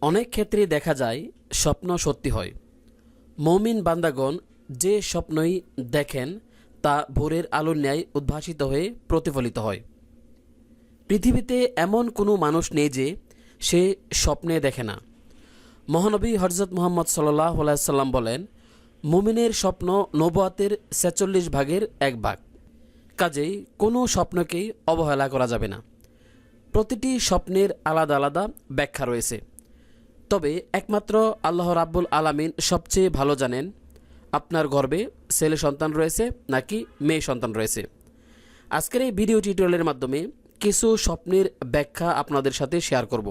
অনেক ক্ষেত্রে দেখা যায় স্বপ্ন সত্যি হয়। মৌমিন বান্দাগণ যে স্বপ্নই দেখেন, তা ভোরের আলোর ন্যায় উদ্ভাসিত হয়ে প্রতিফলিত হয়। পৃথিবীতে এমন কোনো মানুষ নেই যে সে স্বপ্নে দেখে না। মহানবী হরজত মোহাম্মদ সাল্লাহ সাল্লাম বলেন, মুমিনের স্বপ্ন নবাতের ছেচল্লিশ ভাগের এক ভাগ। কাজেই কোনো স্বপ্নকেই অবহেলা করা যাবে না। প্রতিটি স্বপ্নের আলাদা আলাদা ব্যাখ্যা রয়েছে। তবে একমাত্র আল্লাহ রাব্বুল আলামিন সবচেয়ে ভালো জানেন, আপনার গর্বে ছেলে সন্তান রয়েছে নাকি মেয়ে সন্তান রয়েছে। আজকের এই ভিডিও টিউটোরিয়ালের মাধ্যমে কিছু স্বপ্নের ব্যাখ্যা আপনাদের সাথে শেয়ার করব।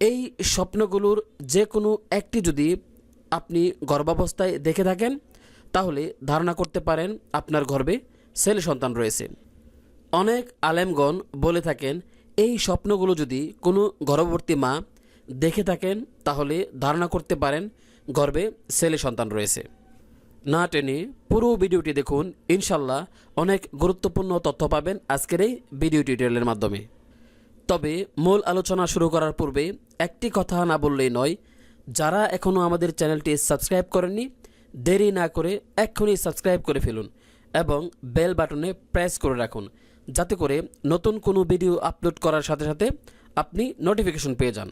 এই স্বপ্নগুলোর যে কোনো একটি যদি আপনি গর্ভাবস্থায় দেখে থাকেন, তাহলে ধারণা করতে পারেন আপনার গর্ভে ছেলে সন্তান রয়েছে। অনেক আলেমগণ বলে থাকেন, এই স্বপ্নগুলো যদি কোনো গর্ভবতী মা দেখে থাকেন, তাহলে ধারণা করতে পারেন গর্বে ছেলে সন্তান রয়েছে। না টেনে পুরো ভিডিওটি দেখুন ইনশাল্লাহ অনেক গুরুত্বপূর্ণ তথ্য পাবেন আজকের এই ভিডিও টিউটোরিয়ালের মাধ্যমে। তবে মূল আলোচনা শুরু করার পূর্বে একটি কথা না বললেই নয়, যারা এখনও আমাদের চ্যানেলটি সাবস্ক্রাইব করেননি, দেরি না করে এক্ষুনি সাবস্ক্রাইব করে ফেলুন এবং বেল বাটনে প্রেস করে রাখুন, যাতে করে নতুন কোনো ভিডিও আপলোড করার সাথে সাথে আপনি নোটিফিকেশন পেয়ে যান।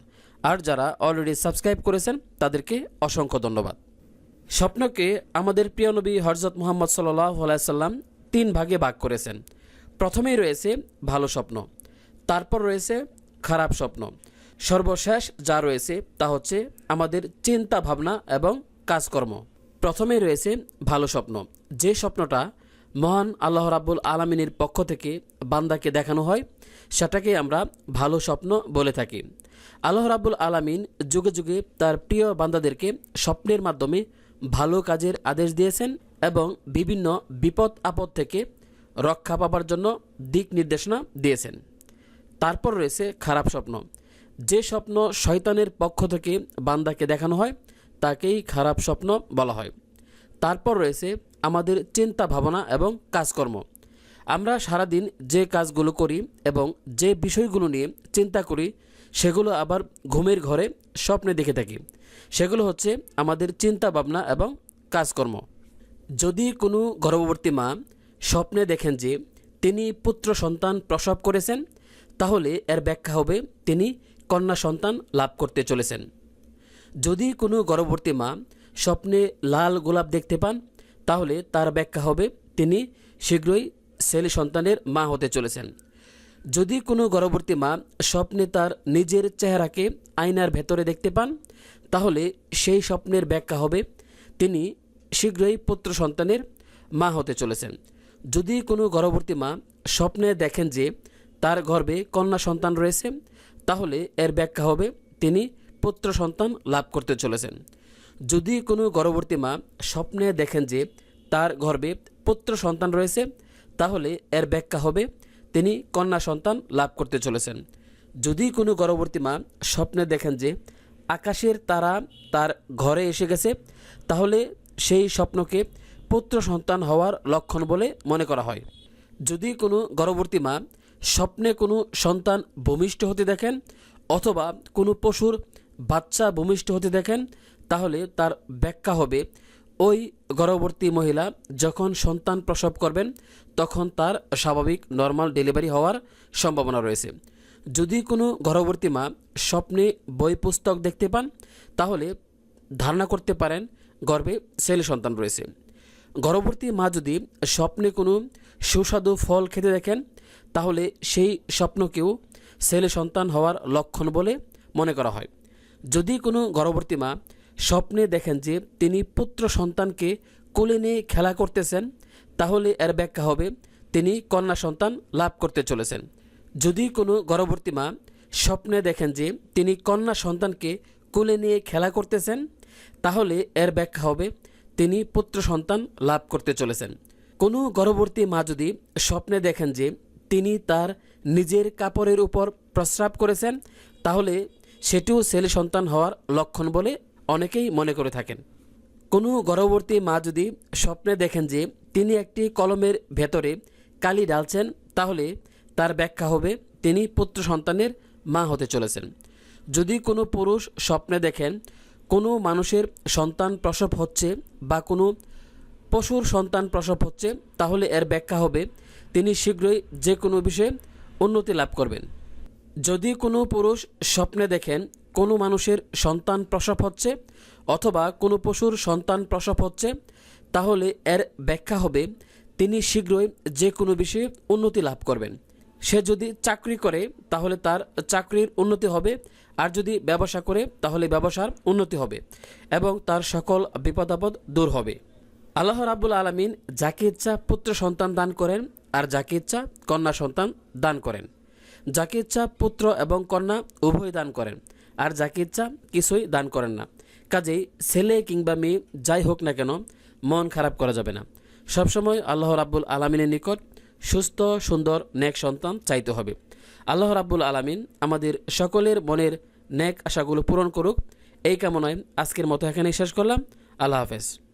আর যারা অলরেডি সাবস্ক্রাইব করেছেন, তাদেরকে অসংখ্য ধন্যবাদ। স্বপ্নকে আমাদের প্রিয় নবী হরজত মোহাম্মদ সাল্লাহ সাল্লাম তিন ভাগে ভাগ করেছেন। প্রথমেই রয়েছে ভালো স্বপ্ন, তারপর রয়েছে খারাপ স্বপ্ন। সর্বশেষ যা রয়েছে তা হচ্ছে আমাদের চিন্তা ভাবনা এবং কাজকর্ম। প্রথমেই রয়েছে ভালো স্বপ্ন, যে স্বপ্নটা মহান আল্লাহ রাব্বুল আলমিনের পক্ষ থেকে বান্দাকে দেখানো হয় সেটাকে আমরা ভালো স্বপ্ন বলে থাকি। আল্লাহ রাব্বুল আলামিন যুগে যুগে তার প্রিয় বান্দাদেরকে স্বপ্নের মাধ্যমে ভালো কাজের আদেশ দিয়েছেন এবং বিভিন্ন বিপদ আপদ থেকে রক্ষা পাবার জন্য দিক নির্দেশনা দিয়েছেন। তারপর রয়েছে খারাপ স্বপ্ন। যে স্বপ্ন শয়তানের পক্ষ থেকে বান্দাকে দেখানো হয়, তাকেই খারাপ স্বপ্ন বলা হয়। তারপর রয়েছে আমাদের চিন্তা ভাবনা এবং কাজকর্ম। আমরা সারাদিন যে কাজগুলো করি এবং যে বিষয়গুলো নিয়ে চিন্তা করি, সেগুলো আবার ঘুমের ঘরে স্বপ্নে দেখে থাকি। সেগুলো হচ্ছে আমাদের চিন্তা ভাবনা এবং কাজকর্ম। যদি কোনো গর্ভবতী মা স্বপ্নে দেখেন যে তিনি পুত্র সন্তান প্রসব করেছেন, তাহলে এর ব্যাখ্যা হবে তিনি কন্যা সন্তান লাভ করতে চলেছেন। যদি কোনো গর্ভবতী মা স্বপ্নে লাল গোলাপ দেখতে পান, তাহলে তার ব্যাখ্যা হবে তিনি শীঘ্রই ছেলে সন্তানের মা হতে চলেছেন। যদি কোনো গর্ভবতী মা স্বপ্নে তার নিজের চেহারাকে আয়নার ভেতরে দেখতে পান, তাহলে সেই স্বপ্নের ব্যাখ্যা হবে, তিনি শীঘ্রই পুত্র সন্তানের মা হতে চলেছেন। যদি কোনো গর্ভবতী মা স্বপ্নে দেখেন যে তার গর্ভে কন্যা সন্তান রয়েছে, তাহলে এর ব্যাখ্যা হবে, তিনি পুত্র সন্তান লাভ করতে চলেছেন। যদি কোনো গর্ভবতী মা স্বপ্নে দেখেন যে তার গর্ভে পুত্র সন্তান রয়েছে তাহলে এর ব্যাখ্যা হবে, তিনি কন্যা সন্তান লাভ করতে চলেছেন। যদি কোনো গর্ভবতী মা স্বপ্নে দেখেন যে আকাশের তারা তার ঘরে এসে গেছে, তাহলে সেই স্বপ্নকে পুত্র সন্তান হওয়ার লক্ষণ বলে মনে করা হয়। যদি কোনো গর্ভবতী মা স্বপ্নে কোনো সন্তান ভূমিষ্ঠ হতে দেখেন অথবা কোনো পশুর বাচ্চা ভূমিষ্ঠ হতে দেখেন, তাহলে তার ব্যাখ্যা হবে ওই গর্ভবতী মহিলা যখন সন্তান প্রসব করবেন, তখন তার স্বাভাবিক নর্মাল ডেলিভারি হওয়ার সম্ভাবনা রয়েছে। যদি কোনো গর্ভবতী মা স্বপ্নে বই পুস্তক দেখতে পান, তাহলে ধারণা করতে পারেন গর্ভে ছেলে সন্তান রয়েছে। গর্ভবতী মা যদি স্বপ্নে কোনো সুস্বাদু ফল খেতে দেখেন, তাহলে সেই স্বপ্নকেও ছেলে সন্তান হওয়ার লক্ষণ বলে মনে করা হয়। যদি কোনো গর্ভবতী মা স্বপ্নে দেখেন যে তিনি পুত্র সন্তানকে কোলে নিয়ে খেলা করতেছেন, তাহলে এর ব্যাখ্যা হবে, তিনি কন্যা সন্তান লাভ করতে চলেছেন। যদি কোনো গর্ভবতী মা স্বপ্নে দেখেন যে তিনি কন্যা সন্তানকে কোলে নিয়ে খেলা করতেছেন, তাহলে এর ব্যাখ্যা হবে, তিনি পুত্র সন্তান লাভ করতে চলেছেন। কোনো গর্ভবতী মা যদি স্বপ্নে দেখেন যে তিনি তার নিজের কাপড়ের উপর প্রস্রাব করেছেন, তাহলে সেটিও ছেলে সন্তান হওয়ার লক্ষণ বলে অনেকেই মনে করে থাকেন। কোনো গর্ভবর্তী মা যদি স্বপ্নে দেখেন যে তিনি একটি কলমের ভেতরে কালি ডালছেন তাহলে তার ব্যাখ্যা হবে তিনি পুত্র সন্তানের মা হতে চলেছেন। যদি কোনো পুরুষ স্বপ্নে দেখেন কোনো মানুষের সন্তান প্রসব হচ্ছে বা কোনো পশুর সন্তান প্রসব হচ্ছে, তাহলে এর ব্যাখ্যা হবে তিনি শীঘ্রই যে কোনো বিষয়ে উন্নতি লাভ করবেন। যদি কোনো পুরুষ স্বপ্নে দেখেন কোনো মানুষের সন্তান প্রসব হচ্ছে অথবা কোনো পশুর সন্তান প্রসব হচ্ছে, তাহলে এর ব্যাখ্যা হবে, তিনি শীঘ্রই যে কোনো বিষয়ে উন্নতি লাভ করবেন। সে যদি চাকরি করে, তাহলে তার চাকরির উন্নতি হবে, আর যদি ব্যবসা করে, তাহলে ব্যবসার উন্নতি হবে, এবং তার সকল বিপদাপদ দূর হবে। আল্লাহ রাবুল আলমিন যাকে ইচ্ছা পুত্র সন্তান দান করেন, আর যাকে ইচ্ছা কন্যা সন্তান দান করেন। যাকে ইচ্ছা পুত্র এবং কন্যা উভয় দান করেন, আর যাকে ইচ্ছা কিছুই দান করেন না। কাজেই ছেলে কিংবা মেয়ে যাই হোক না কেন, মন খারাপ করা যাবে না। সবসময় আল্লাহ রাব্বুল আলমিনের নিকট সুস্থ, সুন্দর ন্যাক সন্তান চাইতে হবে। আল্লাহ রাব্বুল আলামিন আমাদের সকলের মনের ন্যাক আশাগুলো পূরণ করুক। এই কামনায় আজকের মতো এখানেই শেষ করলাম। আল্লাহ হাফেজ।